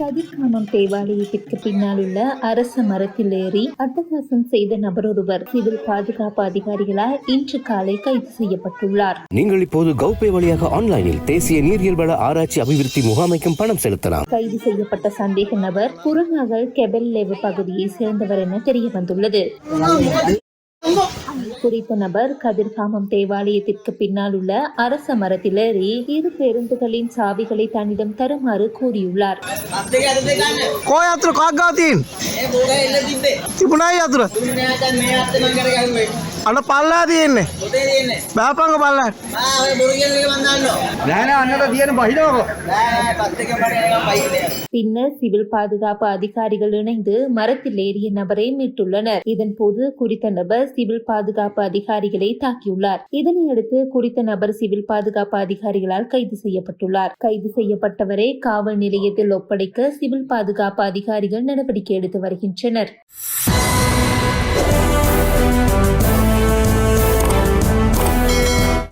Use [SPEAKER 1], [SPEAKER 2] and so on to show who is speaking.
[SPEAKER 1] கதிர்காமம் தேவாலயத்திற்கு பின்னால் உள்ள அரச மரத்தில் ஏறி அட்டகாசம் செய்த நபரொருவர் சிவில் பாதுகாப்பு அதிகாரிகளால் இன்று காலை கைது செய்யப்பட்டுள்ளார்.
[SPEAKER 2] நீங்கள் இப்போது கௌபே வழியாக ஆன்லைனில் தேசிய நீரியல் வள ஆராய்ச்சி அபிவிருத்தி முகாமைக்கும் பணம் செலுத்தலாம்.
[SPEAKER 1] கைது செய்யப்பட்ட சந்தேக நபர் குரநாகல் கெபல் லெவ பகுதியை சேர்ந்தவர் என தெரிய வந்துள்ளது குறித்த நபர் கதிர்காமம் தேவாலயத்திற்கு பின்னால் உள்ள அரச மரத்தில் ஏறி இரு பேருந்துகளின் சாவிகளை தன்னிடம் தருமாறு கூறியுள்ளார்
[SPEAKER 3] අත්තේ අද දෙකන්න
[SPEAKER 4] කෝ යතුර කාක්ගාතින්
[SPEAKER 3] ඒ බෝග එල්ල තිබ්බේ
[SPEAKER 4] තිබුණයි යතුර
[SPEAKER 3] දුන්නයාතන් මේ අත්ත මං කරගන්නේ
[SPEAKER 4] අන්න පල්ලා තියෙන්නේ
[SPEAKER 3] පොතේ තියෙන්නේ
[SPEAKER 4] බෑපංග පල්ලට
[SPEAKER 3] ආ ඔය බොරු කියන එක මන් දන්නවා
[SPEAKER 4] නෑන අන්නට තියෙන බහිනෝක
[SPEAKER 3] නෑ පත්තක මට නිකන් පයින්නේ
[SPEAKER 1] பின்னர் சிவில் பாதுகாப்பு அதிகாரிகள் இணைந்து மரத்தில் ஏறிய நபரை மீட்டுள்ளனர் இதன்போது குறித்த நபர் சிவில் பாதுகாப்பு அதிகாரிகளை தாக்கியுள்ளார். இதனையடுத்து குறித்த நபர் சிவில் பாதுகாப்பு அதிகாரிகளால் கைது செய்யப்பட்டுள்ளார். கைது செய்யப்பட்டவரை காவல் நிலையத்தில் ஒப்படைக்க சிவில் பாதுகாப்பு அதிகாரிகள் நடவடிக்கை எடுத்து வருகின்றனர்.